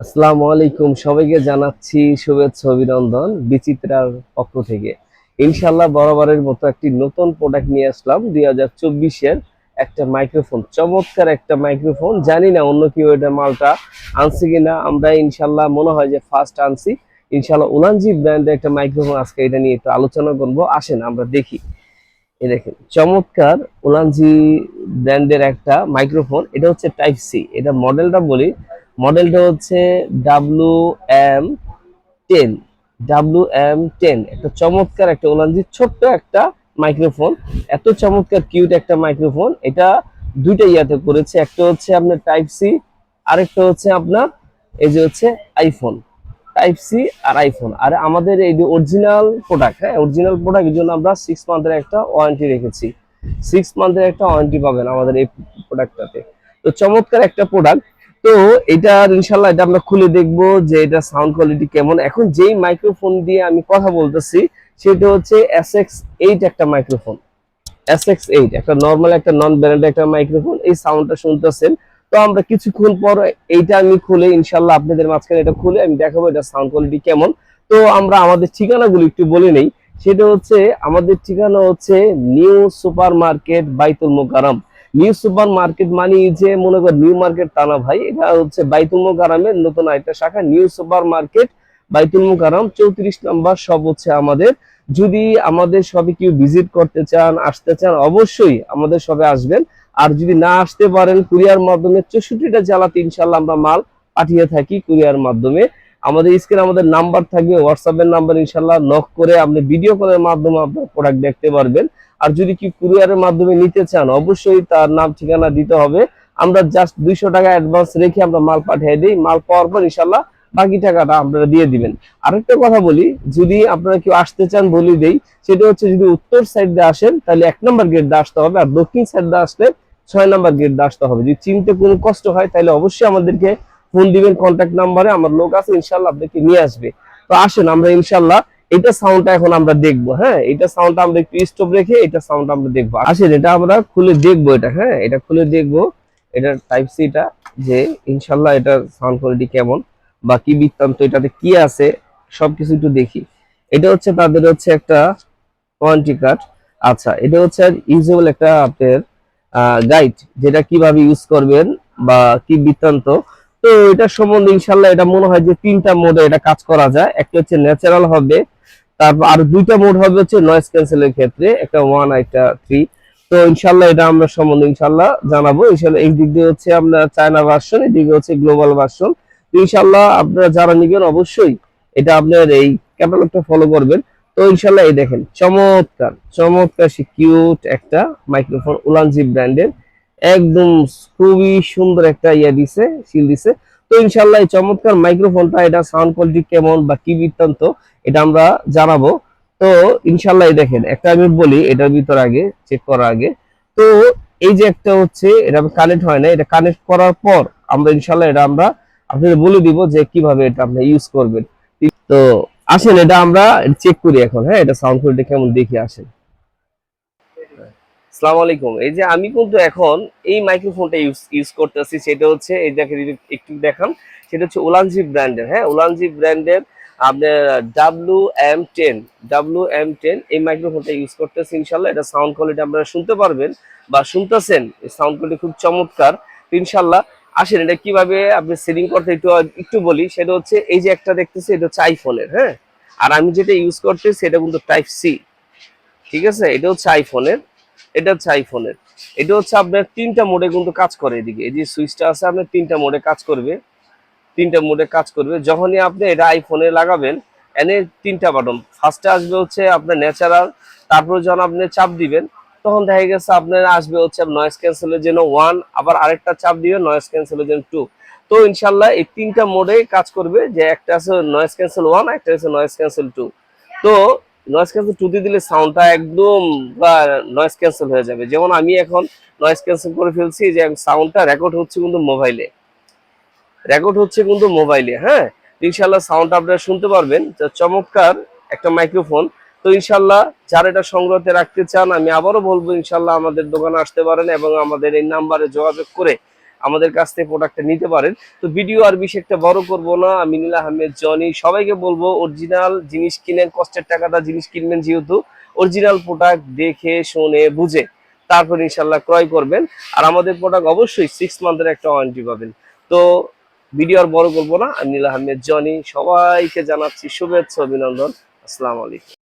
আসসালামু আলাইকুম। সবাইকে জানাচ্ছি শুভেচ্ছা, অভিনন্দন বিচিত্রার পক্ষ থেকে। ইনশাল্লাহ বরাবরের মতো একটি নতুন প্রোডাক্ট নিয়ে আসলাম। দুই হাজার চব্বিশের একটা মাইক্রোফোন চমৎকার একটা মাইক্রোফোন জানি না অন্য কেউ এটা মালটা আনছি কিনা। আমরা ইনশাল্লাহ মনে হয় যে ফার্স্ট আনছি। ইনশাল্লাহ উলানজি ব্র্যান্ডের একটা মাইক্রোফোন আজকে এটা নিয়ে একটু আলোচনা করব। আসেন, আমরা দেখি। এই দেখেন, চমৎকার উলানজি ব্র্যান্ডের একটা মাইক্রোফোন এটা হচ্ছে টাইপ সি এটা মডেলটা বলি মডেলটা হচ্ছে W M ten W M ten একটা চমৎকার একটা ওলানজি, ছোট্ট একটা মাইক্রোফোন এত চমৎকার কিউট একটা মাইক্রোফোন এটা দুইটা ইয়াতে করেছে, একটা হচ্ছে আপনার টাইপ সি আরেকটা হচ্ছে আপনার এই যে হচ্ছে আইফোন টাইপ সি আর আইফোন আর আমাদের এই যে অরিজিনাল প্রোডাক্ট হ্যাঁ অরিজিনাল প্রোডাক্টের জন্য আমরা সিক্স মান্থের একটা ওয়ারেন্টি রেখেছি সিক্স মান্থের একটা ওয়ারেন্টি পাবেন আমাদের এই প্রোডাক্টটাতে তো চমৎকার একটা প্রোডাক্ট তো এটা ইনশাল্লাহ এটা আমরা খুলে দেখব যে এটা সাউন্ড কোয়ালিটি কেমন। এখন যেই মাইক্রোফোন দিয়ে আমি কথা বলতেছি, সেটা হচ্ছে এস এক্স এইট একটা মাইক্রোফোন এস এক্স এইট একটা নর্মাল একটা নন ব্র্যান্ড একটা মাইক্রোফোন এই সাউন্ডটা শুনতেছেন। তো আমরা কিছুক্ষণ পর এইটা আমি খুলে, ইনশাল্লাহ আপনাদের মাঝখানে এটা খুলে আমি দেখাবো এটা সাউন্ড কোয়ালিটি কেমন। তো আমরা আমাদের ঠিকানাগুলো একটু বলে নেই, সেটা হচ্ছে, আমাদের ঠিকানা হচ্ছে নিউ সুপার মার্কেট বাইতুল মোকারম নিউ সুপার মার্কেট মানে যে মনে কর নিউ মার্কেট তা না ভাই, এটা হচ্ছে বাইতুল মোকারমের নতুন একটা শাখা নিউ সুপার মার্কেট বাইতুল মোকারম চৌত্রিশ নম্বর সব হচ্ছে আমাদের। যদি আমাদের সবে কেউ ভিজিট করতে চান, আসতে চান, অবশ্যই আমাদের সবে আসবেন। আর যদি না আসতে পারেন কুরিয়ার মাধ্যমে চৌষট্টিটা জেলাতে ইনশাল্লাহ আমরা মাল পাঠিয়ে থাকি কুরিয়ার মাধ্যমে। আমাদের স্ক্রিনে আমাদের নাম্বার থাকবে হোয়াটসঅ্যাপের নাম্বার ইনশাল্লাহ নক করে আপনি ভিডিও কলের মাধ্যমে আপনার প্রোডাক্ট দেখতে পারবেন। আর যদি কি কুরিয়ারের মাধ্যমে নিতে চান, অবশ্যই তার নাম, ঠিকানা দিতে হবে। আমরা জাস্ট দুইশো টাকা অ্যাডভান্স রেখে আমরা মাল পাঠিয়ে দিই। মাল পাওয়ার পর ইনশাল্লাহ বাকি টাকাটা আপনারা দিয়ে দিবেন। আরেকটা কথা বলি, যদি আপনারা কেউ আসতে চান বলি দেই, সেটা হচ্ছে যদি উত্তর সাইড দিয়ে আসেন, তাহলে এক নম্বর গেট দিয়ে আসতে হবে আর দক্ষিণ সাইড দিয়ে আসলে ছয় নম্বর গেট দিয়ে আসতে হবে। যদি চিনতে কোনো কষ্ট হয়, তাহলে অবশ্যই আমাদেরকে ফোন দিবেন কন্ট্যাক্ট নাম্বারে আমার লোক আছে ইনশাল্লাহ আপনাকে নিয়ে আসবে। তো আসেন, আমরা ইনশাল্লাহ এটা সাউন্ডটা এখন আমরা দেখব হ্যাঁ? এটা সাউন্ডটা আমরা একটু স্টপ রেখে এটা সাউন্ড আমরা দেখব। আসেন, এটা আমরা খুলে দেখব এটা হ্যাঁ? এটা খুলে দেখব। এটা টাইপ সি সিটা যে ইনশাল্লাহ এটা সাউন্ড কোয়ালিটি কেমন বা কি বৃত্তান্ত এটাতে কি আছে, সবকিছু একটু দেখি। এটা হচ্ছে তাদের হচ্ছে একটা কোয়ান্টি কার্ড আচ্ছা এটা হচ্ছে ইউজেবল একটা আপনার গাইড যেটা কীভাবে ইউজ করবেন বা কি বৃত্তান্ত। তো এটা সম্বন্ধে ইনশাল্লাহ এটা মনে হয় যে তিনটা মোডে এটা কাজ করা যায়। একটা হচ্ছে ন্যাচারাল হবে, তারপর আর দুইটা মোড হবে হচ্ছে নয়েজ ক্যান্সেলের ক্ষেত্রে, একটা ওয়ান একটা থ্রি তো ইনশাল্লাহ এটা আমরা সম্বন্ধে ইনশাল্লাহ জানাব। ইনশাল্লাহ এই দিক দিয়ে হচ্ছে আপনার চায়না ভার্সন এই দিকে হচ্ছে গ্লোবাল ভার্সন তো ইনশাল্লাহ আপনারা যারা নিবেন অবশ্যই এটা আপনার এই ক্যাটালগটা ফলো করবেন। তো ইনশাল্লাহ এই দেখেন, চমৎকার চমৎকার সে কিউট একটা মাইক্রোফোন উলানজি ব্র্যান্ডের একদম খুবই সুন্দর একটা ইয়া দিছে সিল দিছে। তো ইনশাল্লাহ এই চমৎকার মাইক্রোফোনটা এটা সাউন্ড কোয়ালিটি কেমন বা কি বৃত্তান্ত, এটা আমরা জানাব। তো ইনশাল্লাহ দেখেন, একটা আমি বলি, এটার ভিতর আগে চেক করার আগে। তো এই যে একটা হচ্ছে, এটা কানেক্ট হয় না এটা কানেক্ট করার পর আমরা ইনশাল্লাহ এটা আমরা আপনাদের বলে দিব যে কীভাবে এটা আপনি ইউজ করবেন। তো আসেন, এটা আমরা চেক করি এখন হ্যাঁ? এটা সাউন্ড কোয়ালিটি কেমন, দেখি আসেন। আসসালামু আলাইকুম এই যে আমি কিন্তু এখন এই মাইক্রোফোনটা ইউজ ইউজ করতেছি, সেটা হচ্ছে, এই যদি একটু দেখান, সেটা হচ্ছে ওলানজি ব্র্যান্ডের হ্যাঁ? ওলানজি ব্র্যান্ডের আপনার W M ten W M ten এই মাইক্রোফোনটা ইউজ করতেছি ইনশাল্লাহ এটা সাউন্ড কোয়ালিটি আপনারা শুনতে পারবেন বা শুনতেছেন। সাউন্ড কোয়ালিটি খুব চমৎকার। ইনশাল্লাহ আসেন, এটা কীভাবে আপনি সেটিং করতে একটু একটু বলি। সেটা হচ্ছে, এই যে একটা দেখতেছি, এটা হচ্ছে আইফোনের হ্যাঁ? আর আমি যেটা ইউজ করতেছি, সেটা কিন্তু টাইপ সি ঠিক আছে? এটা হচ্ছে আইফোনের এটা হচ্ছে আইফোনের এটা হচ্ছে আপনার তিনটা মোডে কিন্তু কাজ করে এদিকে। এই যে সুইচটা আছে, আপনার তিনটা মোডে কাজ করবে। তিনটা মোডে কাজ করবে। যখনই আপনি এটা আইফোনে লাগাবেন, এনে তিনটা বাটন ফার্স্টে আসবে হচ্ছে আপনার ন্যাচারাল তারপর যখন আপনি চাপ দিবেন, তখন দেখা গেছে আপনার আসবে হচ্ছে নয়েজ ক্যান্সেলের জন্য ওয়ান আবার আরেকটা চাপ দিবে নয়েজ ক্যান্সেলের জন্য টু তো ইনশাল্লাহ এই তিনটা মোডে কাজ করবে যে একটা আছে নয়েজ ক্যান্সেল ওয়ান একটা আছে নয়েজ ক্যান্সেল টু তো নয়েজ ক্যান্সেল টু দিলে সাউন্ডটা একদম নয়েজ ক্যান্সেল হয়ে যাবে। যেমন আমি এখন নয়েজ ক্যান্সেল করে ফেলছি যে সাউন্ডটা রেকর্ড হচ্ছে কিন্তু মোবাইলে রেকর্ড হচ্ছে কিন্তু মোবাইলে হ্যাঁ? ইনশাল্লাহ সাউন্ড আপনারা শুনতে পারবেন। চমৎকার একটা মাইক্রোফোন তো ইনশাল্লাহ যারা এটা সংগ্রহতে রাখতে চান, আমি আবারও বলব ইনশাল্লাহ আমাদের দোকানে আসতে পারেন এবং আমাদের এই নাম্বারে যোগাযোগ করে আমাদের কাছ থেকে প্রোডাক্টটা নিতে পারেন। তো ভিডিও আর বেশি একটা বড় করব না। আমি নীল আহমেদ জনি সবাইকে বলব অরিজিনাল জিনিস কিনেন কষ্টের টাকাটা জিনিস কিনবেন যেহেতু অরিজিনাল প্রোডাক্ট দেখে, শুনে, বুঝে, তারপর ইনশাল্লাহ ক্রয় করবেন। আর আমাদের প্রোডাক্ট অবশ্যই সিক্স মান্থের একটা ওয়ারেন্টি পাবেন। তো ভিডিও আর বড় করব না। আমি নীলা আহমেদ জনি সবাইকে জানাচ্ছি শুভেচ্ছা, অভিনন্দন। আসসালামু আলাইকুম।